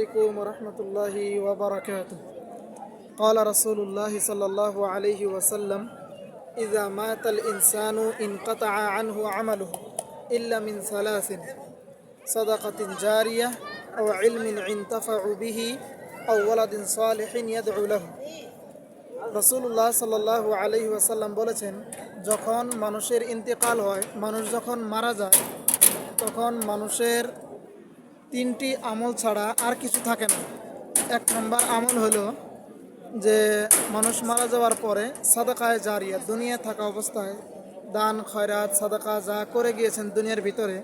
عليكم ورحمة الله وبركاته قال رسول الله صلى الله عليه وسلم إذا مات الإنسان انقطع عنه عمله إلا من ثلاث صدقة جارية أو علم ينتفع به أو ولد صالح يدعو له রসুল্লাহ সাল্লাহ আলহি ওয়াসাল্লাম বলেছেন যখন মানুষের ইন্তেকাল হয় মানুষ যখন মারা যায় তখন মানুষের তিনটি আমল ছাড়া আর কিছু থাকে না। এক নম্বর আমল হলো যে মানুষ মারা যাওয়ার পরে সাদাকায় জারিয়া দুনিয়া থাকা অবস্থায় দান, খয়রাত, সাদাকা যা করে গিয়েছেন দুনিয়ার ভিতরে,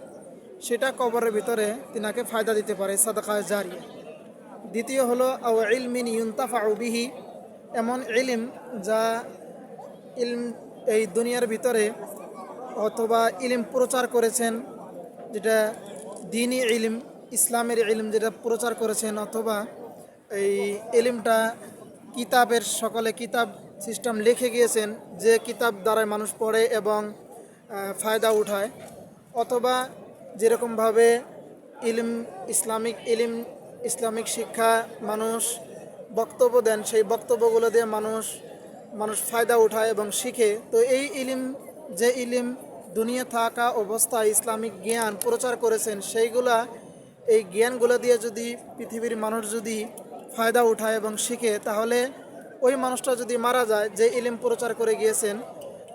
সেটা কবরের ভিতরে তিনাকে ফায়দা দিতে পারে সাদাকায় জারিয়া। দ্বিতীয় হলো, আও ইলমিন ইউন্তাফা বিহি, এমন ইলিম যা ইলম এই দুনিয়ার ভিতরে অথবা ইলিম প্রচার করেছেন, যেটা দিনই ইলিম ইসলামের এলিম যেটা প্রচার করেছেন অথবা এই এলিমটা কিতাবের সকলে কিতাব সিস্টেম লিখে গিয়েছেন, যে কিতাব দ্বারাই মানুষ পড়ে এবং ফায়দা উঠায়, অথবা যেরকমভাবে ইলিম, ইসলামিক ইলিম, ইসলামিক শিক্ষা মানুষ বক্তব্য দেন, সেই বক্তব্যগুলো দিয়ে মানুষ মানুষ ফায়দা উঠায় এবং শিখে। তো এই ইলিম, যে ইলিম দুনিয়া থাকা অবস্থায় ইসলামিক জ্ঞান প্রচার করেছেন, সেইগুলা এই জ্ঞানগুলো দিয়ে যদি পৃথিবীর মানুষ যদি ফায়দা উঠায় এবং শিখে, তাহলে ওই মানুষটা যদি মারা যায়, যে ইলিম প্রচার করে গিয়েছেন,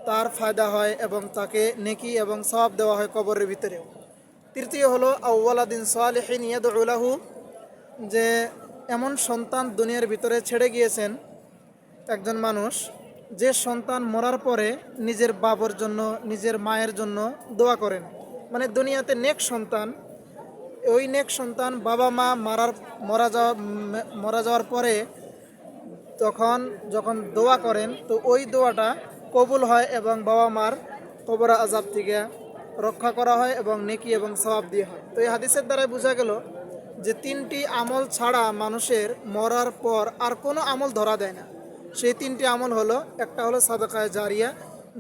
তার ফায়দা হয় এবং তাকে নেকি এবং সওয়াব দেওয়া হয় কবরের ভিতরেও। তৃতীয় হলো আউ্লাদিন সালেহিন ইয়াদুলাহু যে এমন সন্তান দুনিয়ার ভিতরে ছেড়ে গিয়েছেন একজন মানুষ, যে সন্তান মরার পরে নিজের বাবার জন্য, নিজের মায়ের জন্য দোয়া করেন। মানে দুনিয়াতে নেক সন্তান ওই নেক সন্তান বাবা মা মারার, মরা যাওয়া, মরা যাওয়ার পরে তখন যখন দোয়া করেন, তো ওই দোয়াটা কবুল হয় এবং বাবা মার কবর আজাব থেকে রক্ষা করা হয় এবং নেকি এবং সওয়াব দিয়ে হয়। তো এই হাদিসের দ্বারা বোঝা গেল যে তিনটি আমল ছাড়া মানুষের মরার পর আর কোনো আমল ধরা দেয় না। সেই তিনটি আমল হলো, একটা হলো সাদাকায় জারিয়া,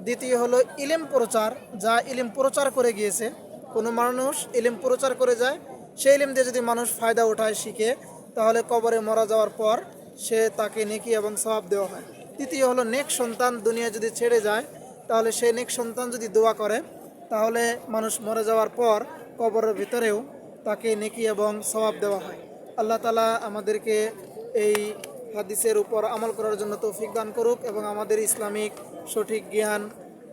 দ্বিতীয় হলো ইলিম প্রচার, যা ইলিম প্রচার করে গিয়েছে। কোনো মানুষ ইলিম প্রচার করে যায় সেই ইলিম দিয়ে যদি মানুষ ফায়দা উঠায়, শিখে, তাহলে কবরে মরা যাওয়ার পর সে তাকে নেকি এবং সওয়াব দেওয়া হয়। তৃতীয় হলো, নেক সন্তান দুনিয়া যদি ছেড়ে যায়, তাহলে সেই নেক সন্তান যদি দোয়া করে, তাহলে মানুষ মরে যাওয়ার পর কবরের ভিতরেও তাকে নেকি এবং সওয়াব দেওয়া হয়। আল্লাহ তালা আমাদেরকে এই হাদিসের উপর আমল করার জন্য তৌফিক দান করুক এবং আমাদের ইসলামিক সঠিক জ্ঞান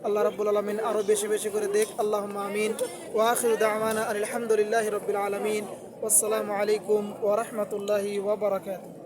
আল্লাহ রাব্বুল আলমিন আরও বেশি বেশি করে দেখ। আল্লাহ আমিন। ওয়াখির দাওয়ানা আলহামদুলিল্লাহ রবিল আলমিন। আসসালামু আলাইকুম ওরহমতুল্লাহি ওবরাকাতুহ